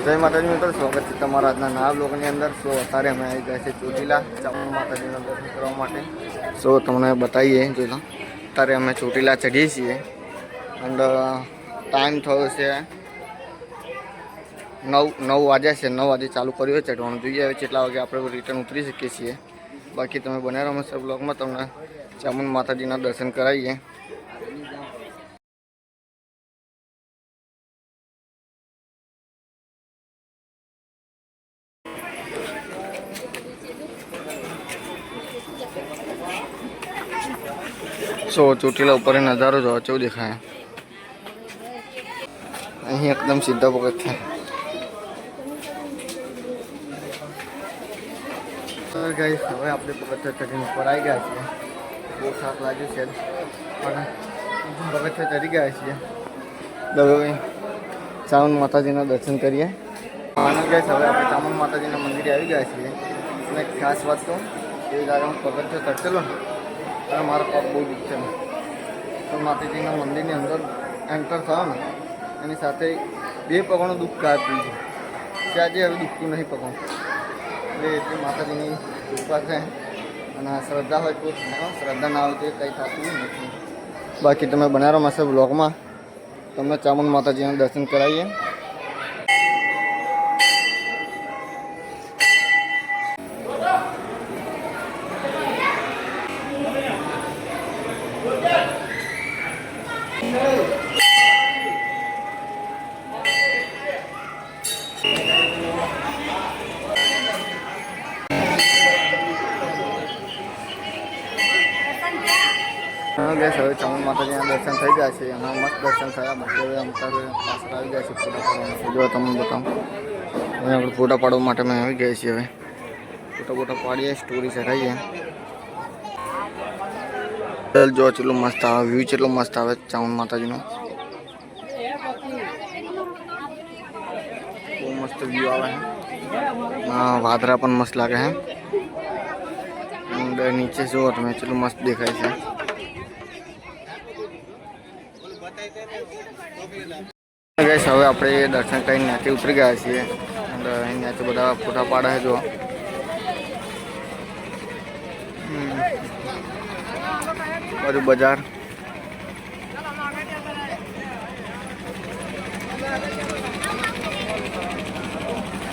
જય માતાજી મિત્રો સ્વાગત છે તમારા આજના નવા બ્લોગની અંદર સો અત્યારે અમે આવી ગયા છે ચોટીલા ચામુંડ માતાજીના દર્શન કરવા માટે સો તમને બતાવીએ જોઈ લો અત્યારે અમે ચોટીલા ચઢીએ છીએ એન્ડ ટાઈમ થયો છે નવ નવ વાગ્યા છે નવ વાગે ચાલુ કર્યું છે ચઢવાનું જોઈએ હવે કેટલા વાગે આપણે રિટર્ન ઉતરી શકીએ છીએ બાકી તમે બને રહો સર બ્લોગમાં તમને ચામુંડ માતાજીના દર્શન કરાવીએ સો ચોટીલા ઉપર એ નજારો જોવો કેવું દેખાય અહીં એકદમ સીધા પગથિયા ગઈ હવે આપણે પગથિયા ચડીને ઉપર આવી ગયા છીએ બહુ થાક લાગ્યું છે પણ પગથિયા ચડી ગયા છીએ હવે ચામુંડ માતાજીના દર્શન કરીએ આનંદ ગઈ હવે આપણે ચામુંડ માતાજીના મંદિરે આવી ગયા છીએ અને ખાસ વાત તો એ જ્યારે હું પગથિયા ચડતેલો ને અને મારા પગ બહુ દુખશે તો માતાજીના મંદિરની અંદર એન્ટર થયો ને, એની સાથે બે પગનું દુઃખ ગાયબ થઈ ગયું. કે આજે હવે દુખતું નહીં પગનું. એટલે એટલે માતાજીની કૃપા છે અને શ્રદ્ધા હોય તો શ્રદ્ધા ના હોય તો કંઈ થતું નથી. બાકી તમે બનારો માસે બ્લોગમાં તમને ચામુંડ માતાજીના દર્શન કરાવીએ. હા ગેસ હવે ચામુંડ માતાજીના દર્શન થઈ ગયા છે અને મસ્ત દર્શન થયા બાકી હવે અમે તારે પાછળ આવી ગયા છે ફોટા પાડવા જો તમને બતાવું હવે આપણે ફોટા પાડવા માટે અમે આવી ગયા છીએ હવે ફોટા ફોટા પાડીએ સ્ટોરી ચઢાવીએ ચાલ જો ચેટલું મસ્ત આવે વ્યૂ કેટલું મસ્ત આવે ચામુંડ માતાજીનો બહુ મસ્ત વ્યૂ આવે છે હા વાદરા પણ મસ્ત લાગે છે અંદર નીચે જુઓ તમે કેટલું મસ્ત દેખાય છે ગઈશ હવે આપણે દર્શન કરીને ત્યાંથી ઉતરી ગયા છીએ. અને અહીંયાથી બધા ફોટા પાડે છે જો. બધું બજાર.